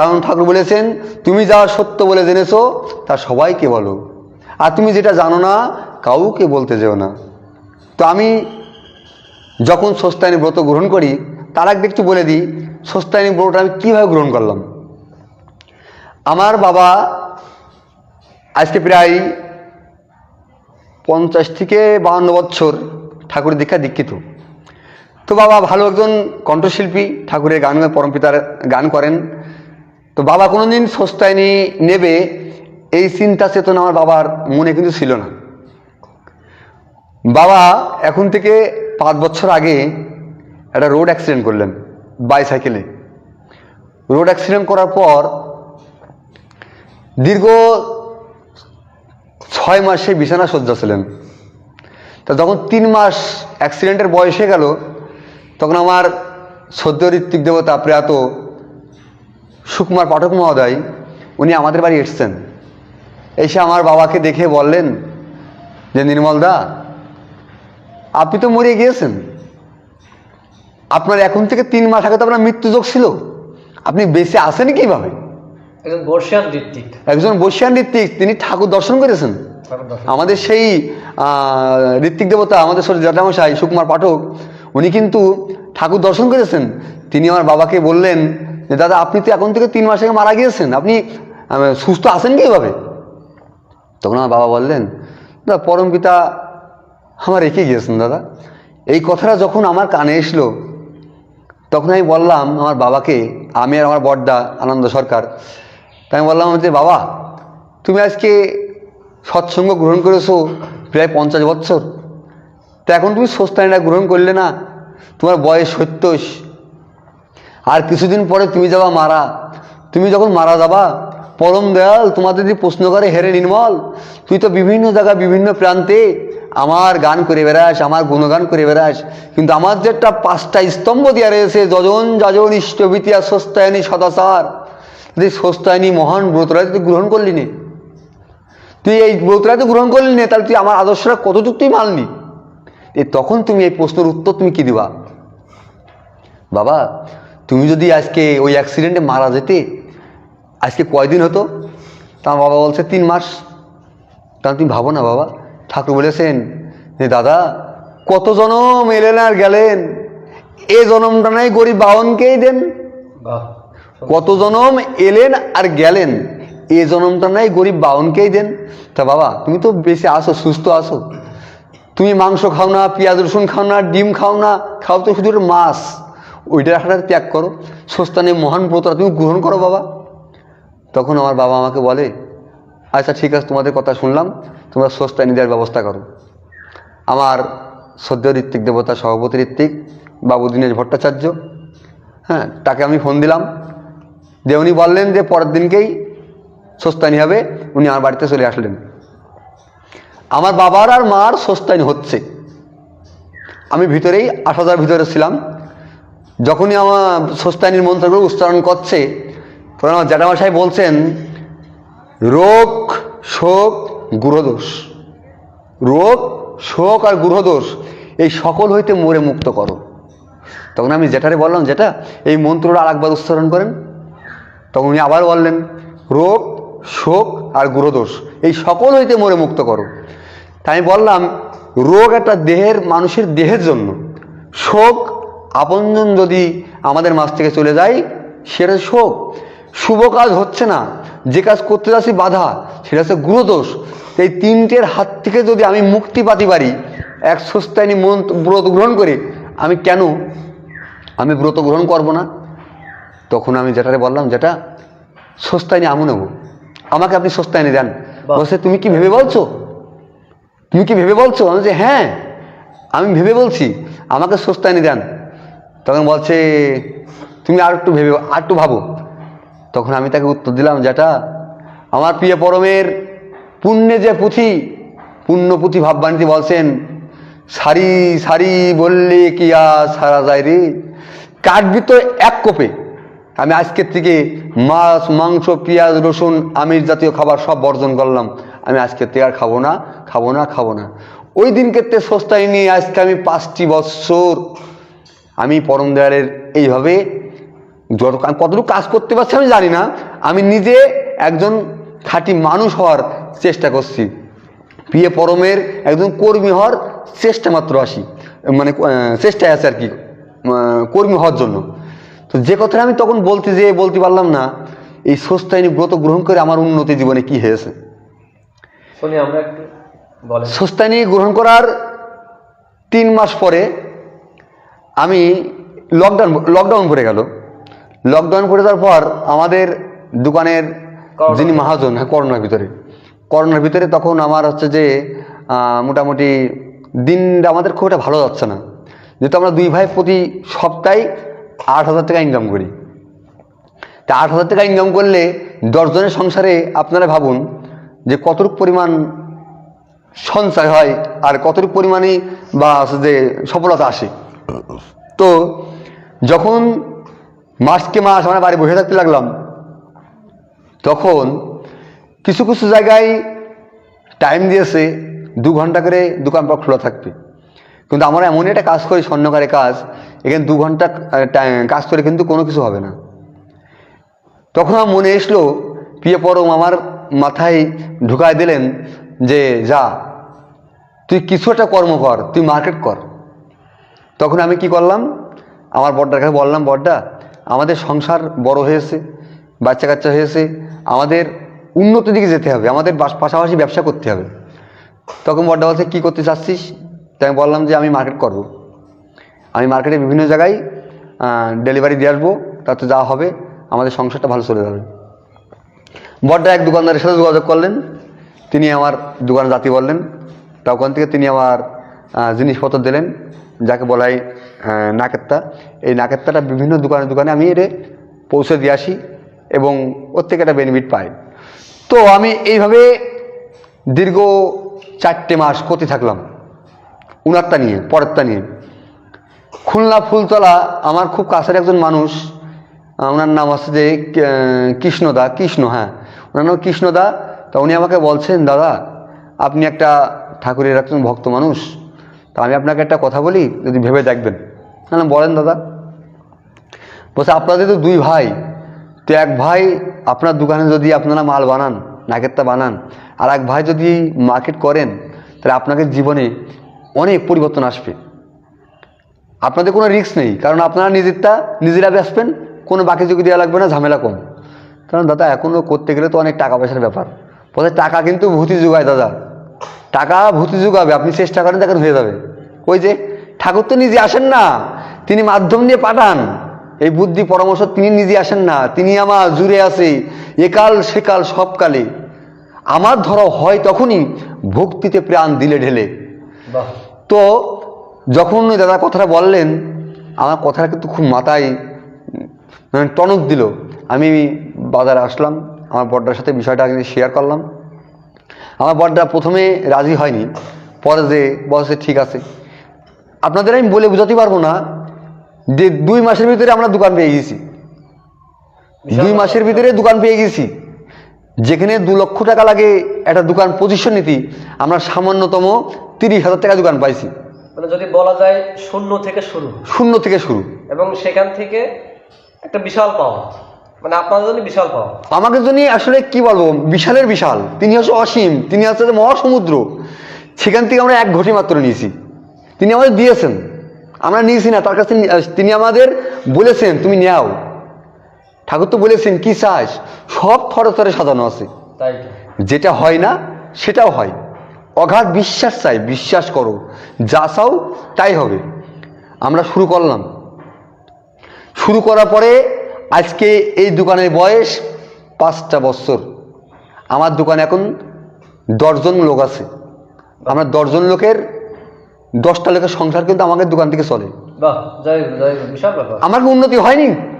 কারণ ঠাকুর বলেছেন, তুমি যা সত্য বলে জেনেছো, তা সবাইকে বলো। আর তুমি যেটা জানো না, কাউকে বলতে যেও না। তো আমি যখন সস্তায়নী ব্রত গ্রহণ করি, তার আগে একটু বলে দিই সস্তায়নী ব্রতটা আমি কীভাবে গ্রহণ করলাম। আমার বাবা আজকে প্রায় পঞ্চাশ থেকে বাহান্ন বছর ঠাকুরের দীক্ষা দীক্ষিত। তো বাবা ভালো একজন কণ্ঠশিল্পী, ঠাকুরের গান পরমপিতার গান করেন। তো বাবা কোনোদিন সস্তায়নি নেবে, এই চিন্তা চেতনা আমার বাবার মনে কিন্তু ছিল না। বাবা এখন থেকে পাঁচ বছর আগে একটা রোড অ্যাক্সিডেন্ট করলেন বাইসাইকেলে। রোড অ্যাক্সিডেন্ট করার পর দীর্ঘ ছয় মাসে বিছানা শয্যা ছিলেন। তা যখন তিন মাস অ্যাক্সিডেন্টের বয়স গেল, তখন আমার সদ্য ঋত্বিক দেবতা প্রয়াত সুকুমার পাঠক মহোদয় উনি আমাদের বাড়ি এসছেন। এসে আমার বাবাকে দেখে বললেন যে নির্মল দা আপনি তো মরে গিয়েছেন। আপনার এখন থেকে তিন মাস আগে তো আপনার মৃত্যুযোগ ছিল। আপনি বেঁচে আসেন কীভাবে? একজন বর্ষিয়ান ঋত্বিক। একজন বৈশ্যান ঋত্বিক তিনি ঠাকুর দর্শন করেছেন। আমাদের সেই ঋত্বিক দেবতা আমাদের সরি জ্যাঠামশাই সুকুমার পাঠক উনি কিন্তু ঠাকুর দর্শন করেছেন। তিনি আমার বাবাকে বললেন যে দাদা, আপনি তো এখন থেকে তিন মাস আগে মারা গিয়েছেন, আপনি সুস্থ আছেন কীভাবে তখন আমার বাবা বললেন দাদা পরম পিতা আমার রেখে গিয়েছেন দাদা। এই কথাটা যখন আমার কানে এসলো, তখন আমি বললাম আমার বাবাকে, আমি আর আমার বড়দা, আনন্দ সরকার তাই আমি বললাম যে, বাবা, তুমি আজকে সৎসঙ্গ গ্রহণ করেছ প্রায় পঞ্চাশ বছর তা এখন তুমি সস্তানিটা গ্রহণ করলে না, তোমার বয়স সত্তর আর কিছুদিন পরে তুমি যাবা মারা। তুমি যখন মারা যাবা, পরম দয়াল তোমাদের যদি প্রশ্ন করে হেরে নির্মল, তুই তো বিভিন্ন জায়গায়, বিভিন্ন প্রান্তে আমার গান করে বেড়াস, আমার গুণগান করে বেড়াস, কিন্তু আমার যে একটা পাঁচটা স্তম্ভ দেওয়া রয়েছে, যজন যাজন ইষ্টবিতিয়া সস্তায়নী সদাচার। তুই সস্তায়নী মহান ব্রতরা তুই গ্রহণ করলি নে। তুই এই ব্রতরা গ্রহণ করলি নে, তাহলে তুই আমার আদর্শটা কতটুকু তুই মানলি তখন তুমি এই প্রশ্নের উত্তর তুমি কি দিবা? বাবা তুমি যদি আজকে ওই অ্যাক্সিডেন্টে মারা যেতে আজকে কয়দিন হতো? তা আমার বাবা বলছে তিন মাস। তা তুমি ভাবো না বাবা। ঠাকুর বলেছেন যে দাদা কত জনম এলেন আর গেলেন? এ জনমটা নাই গরিব বাহনকেই দেন। কত জনম এলেন আর গেলেন? এ জনমটা নাই গরিব বাউনকেই দেন। তা বাবা তুমি তো বেশি আসো সুস্থ আসো। তুমি মাংস খাও না পেঁয়াজ রসুন খাও না ডিম খাও না খাও তো শুধু মাছ। ওইটা একটা ত্যাগ করো। সস্তানে মহান ব্রতরা তুমি গ্রহণ করো বাবা। তখন আমার বাবা আমাকে বলে আচ্ছা ঠিক আছে, তোমাদের কথা শুনলাম, তোমরা সস্তানি দেওয়ার ব্যবস্থা করো। আমার সদ্য ঋত্বিক দেবতা, সভাপতি ঋত্বিক, বাবু দীনেশ ভট্টাচার্য হ্যাঁ তাকে আমি ফোন দিলাম। যে উনি বললেন যে, পরের দিনকেই সস্তানি হবে। উনি আমার বাড়িতে চলে আসলেন। আমার বাবার আর মার সস্তানি হচ্ছে। আমি ভিতরেই আট হাজার ভিতরে ছিলাম। যখনই আমার সস্তানির মন্ত্রগুলো উচ্চারণ করছে, তখন আমার জ্যাঠামশাই বলছেন, রোগ, শোক, গুরুদোষ। রোগ, শোক আর গুরুদোষ, এই সকল হইতে মোরে মুক্ত করো। তখন আমি যেটারে বললাম যেটা এই মন্ত্রটা আর একবার উচ্চারণ করেন। তখন উনি আবার বললেন, রোগ, শোক আর গুরুদোষ, এই সকল হইতে মোরে মুক্ত করো। তাই আমি বললাম, রোগ একটা দেহের, মানুষের দেহের জন্য। শোক আপনজন যদি আমাদের মাছ থেকে চলে যায় সেটা শোক। শুভ কাজ হচ্ছে না। যে কাজ করতে যাচ্ছি বাধা সেটা হচ্ছে গুরুদোষ। এই তিনটের হাত থেকে যদি আমি মুক্তি পাতি পারি এক সস্তায়নী মন ব্রত গ্রহণ করে আমি কেন? আমি ব্রত গ্রহণ করব না। তখন আমি যেটারে বললাম যেটা সস্তায়নি আমি নেব। আমাকে আপনি সস্তায়নি দেন। বলছে তুমি কি ভেবে বলছো? তুমি কি ভেবে বলছো? আমি যে হ্যাঁ আমি ভেবে বলছি। আমাকে সস্তায়নি দেন। তখন বলছে, তুমি আর একটু ভেবে, আর একটু ভাবো। তখন আমি তাকে উত্তর দিলাম যেটা আমার প্রিয় পরমের পুণ্যে যে পুঁথি, পুণ্য পুঁথি ভাববাণীতে বলছেন, সারি সারি বললে কি আর সারা যায় রে? কাটবি তো এক কোপে। আমি আজকের থেকে মাছ, মাংস, পেঁয়াজ, রসুন, আমিষ জাতীয় খাবার সব বর্জন করলাম। আমি আজকের থেকে আর খাব না খাব না খাব না। ওই দিন ক্ষেত্রে সস্তায় নিয়ে আজকে আমি পাঁচটি বৎসর আমি পরম দয়ালের এইভাবে যত কতটুকু কাজ করতে পারছি আমি জানি না। আমি নিজে একজন খাঁটি মানুষ হওয়ার চেষ্টা করছি। প্রিয় পরমের একজন কর্মী হওয়ার চেষ্টা মাত্র আসি। মানে চেষ্টায় আছে আর কি কর্মী হওয়ার জন্য। তো যে কথাটা আমি তখন বলতে যে বলতে পারলাম না এই সস্তায়নী ব্রত গ্রহণ করে আমার উন্নতি জীবনে কি হয়েছে? সস্তায়নী গ্রহণ করার তিন মাস পরে আমি লকডাউন লকডাউন পড়ে গেল। লকডাউন পড়ে যাওয়ার পর আমাদের দোকানের যিনি মহাজন হ্যাঁ করোনার ভিতরে। করোনার ভিতরে তখন আমার হচ্ছে যে মোটামুটি দিনটা আমাদের খুব একটা ভালো যাচ্ছে না। যেহেতু আমরা দুই ভাই প্রতি সপ্তাহে আট হাজার টাকা ইনকাম করি। তা আট হাজার টাকা ইনকাম করলে দশজনের সংসারে আপনারা ভাবুন যে কতটুক পরিমাণ সঞ্চয় হয় আর কতটুক পরিমাণে বা যে সফলতা আসে। তো যখন মাসকে মাস আমরা বাড়ি বসে থাকতে লাগলাম, তখন কিছু কিছু জায়গায় টাইম দিয়েছে দু ঘণ্টা করে দোকানপাট খোলা থাকবে কিন্তু আমরা এমনই একটা কাজ করি স্বর্ণকারে কাজ, এখানে দু ঘণ্টা কাজ করে কিন্তু কোনো কিছু হবে না। তখন আমার মনে এসলো, প্রিয় পরম, আমার মাথায় ঢুকায় দিলেন যে, যা, তুই কিছু একটা কর্ম কর, তুই মার্কেট কর। তখন আমি কি করলাম? আমার বড়টার কাছে বললাম বড়টা আমাদের সংসার বড় হয়েছে বাচ্চা কাচ্চা হয়েছে, আমাদের উন্নতির দিকে যেতে হবে, আমাদের পাশাপাশি ব্যবসা করতে হবে। তখন বড়টা বলছে, কী করতে চাচ্ছিস? তাই আমি বললাম যে, আমি মার্কেট করব। আমি মার্কেটে বিভিন্ন জায়গায় ডেলিভারি দিয়ে আসব, তাতে যা হবে, আমাদের সংসারটা ভালো চলে যাবে। বড়টা এক দোকানদারের সাথে যোগাযোগ করলেন, তিনি আমার দোকানে জাতি বললেন, তা ওখান থেকে তিনি আমার জিনিসপত্র দিলেন যাকে বলা হয় আহ, নাকেত্তা। এই নাকেত্তাটা বিভিন্ন দোকানে দোকানে আমি এটা পৌঁছে দিয়ে আসি এবং ওর থেকে একটা বেনিফিট পাই। তো আমি এইভাবে দীর্ঘ চারটে মাস করতে থাকলাম উনারটা নিয়ে পরেরটা নিয়ে। খুলনা ফুলতলা আমার খুব কাছের একজন মানুষ ওনার নাম আছে যে কৃষ্ণদা কৃষ্ণ হ্যাঁ। ওনার নাম কৃষ্ণদা। তা উনি আমাকে বলছেন দাদা আপনি একটা ঠাকুরের একজন ভক্ত মানুষ তা আমি আপনাকে একটা কথা বলি, যদি ভেবে দেখবেন। না বলেন দাদা। বলছে, আপনাদের তো দুই ভাই। তো এক ভাই আপনার দোকানে যদি আপনারা মাল বানান, নাকেরটা বানান, আর এক ভাই যদি মার্কেট করেন, তাহলে আপনাদের জীবনে অনেক পরিবর্তন আসবে। আপনাদের কোনো রিস্ক নেই, কারণ আপনারা নিজেরটা নিজেরা বেচবেন, কোনো বাকি যোগ দেওয়া লাগবে না, ঝামেলা কম। কারণ দাদা এখনও করতে গেলে তো অনেক টাকা পয়সার ব্যাপার। বলছে, টাকা কিন্তু ভূতি যোগায় দাদা। টাকা ভূতি যোগাবে আপনি চেষ্টা করেন দেখেন হয়ে যাবে। ওই যে ঠাকুর তো নিজে আসেন না তিনি মাধ্যম দিয়ে পাঠান। এই বুদ্ধি পরামর্শ তিনি নিজে আসেন না তিনি আমার জুড়ে আছে একাল সেকাল সবকালে আমার ধরো হয় তখনই ভক্তিতে প্রাণ দিলে ঢেলে। তো যখন ওই দাদা কথাটা বললেন আমার কথাটা কিন্তু খুব মাথায় মানে টনক দিল। আমি বাজারে আসলাম আমার বড়টার সাথে বিষয়টা শেয়ার করলাম। আমার বড়টা প্রথমে রাজি হয়নি পরে যে বলছে ঠিক আছে। আপনাদের আমি বলে বোঝাতে পারব না যে দুই মাসের ভিতরে আমরা দোকান পেয়ে গেছি। দুই মাসের ভিতরে দোকান পেয়ে গেছি। যেখানে দু লক্ষ টাকা লাগে একটা দোকান পজিশন নীতি আমরা সামান্যতম তিরিশ হাজার টাকা দোকান পাইছি। মানে যদি বলা যায় শূন্য থেকে শুরু। শূন্য থেকে শুরু। এবং সেখান থেকে একটা বিশাল পাওয়া। মানে জন্য বিশাল পাওয়া। আমাকে জন্য আসলে কি বলব? বিশালের বিশাল। তিনি হচ্ছে অসীম। তিনি হচ্ছে মহাসমুদ্র। সেখান থেকে আমরা এক ঘটি মাত্র নিয়েছি। তিনি আমাদের দিয়েছেন। আমরা নিয়েছি না। তার কাছে তিনি আমাদের বলেছেন তুমি নেও। ঠাকুর তো বলেছেন কি চাস? সব থরে থরে সাজানো আছে। তাই যেটা হয় না সেটাও হয়। অগাধ বিশ্বাস চাই বিশ্বাস করো। যা চাও তাই হবে। আমরা শুরু করলাম। শুরু করার পরে আজকে এই দোকানের বয়স পাঁচটা বছর। আমার দোকানে এখন দশজন লোক আছে। আমরা দশজন লোকের দশটা লোকের সংসার কিন্তু আমাদের দোকান থেকে চলে। আমার কি উন্নতি হয়নি।